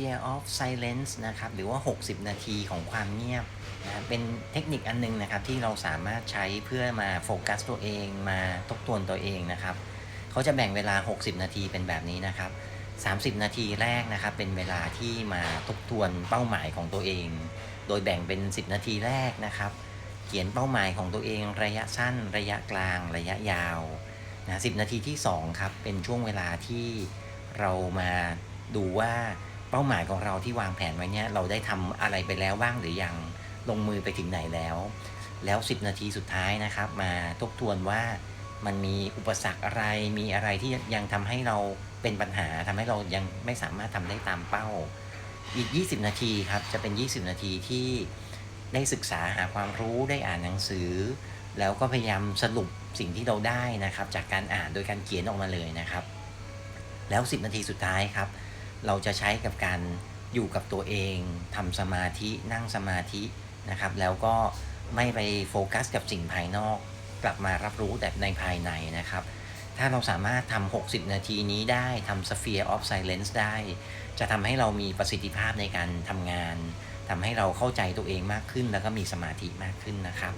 Fear of Silence นะครับหรือว่า 60 นาทีของความเงียบนะเป็นเทคนิคอันนึงนะครับที่เราสามารถใช้เพื่อมาโฟกัสตัวเองมาทบทวนตัวเองนะครับเขาจะแบ่งเวลา 60 นาทีเป็นแบบนี้นะครับ 30 นาทีแรกนะครับเป็นเวลาที่มาทบทวนเป้าหมายของตัวเอง โดยแบ่งเป็น 10 นาทีแรกนะครับ เขียนเป้าหมายของตัวเองระยะสั้น ระยะกลาง ระยะยาวนะ10 นาทีที่2ครับเป็นช่วงเวลาที่เรามาดูว่า เป้าหมายของเราที่วางแผนไว้เนี่ยเราได้ทำอะไรไปแล้วบ้างหรือยังลงมือไปถึงไหนแล้ว แล้ว 10 นาทีสุดท้ายนะครับ มาทบทวนว่ามันมีอุปสรรคอะไรมีอะไรที่ยังทำให้เราเป็นปัญหาทำให้เรายังไม่สามารถทำได้ตามเป้า อีก 20 นาทีครับจะเป็น 20 นาทีที่ได้ศึกษาหาความรู้ได้อ่านหนังสือ แล้วก็พยายามสรุปสิ่งที่เราได้นะครับ จากการอ่านโดยการเขียนออกมาเลยนะครับ แล้ว 10 นาทีสุดท้ายครับ เราจะใช้กับการอยู่กับตัวเองทำสมาธินั่งสมาธินะครับ แล้วก็ไม่ไปโฟกัสกับสิ่งภายนอก กลับมารับรู้แต่ในภายในนะครับ ถ้าเราสามารถทำ 60 นาทีนี้ได้ทำ Sphere of Silence ได้ จะทำให้เรามีประสิทธิภาพในการทำงานทำให้เราเข้าใจตัวเองมากขึ้น แล้วก็มีสมาธิมากขึ้นนะครับ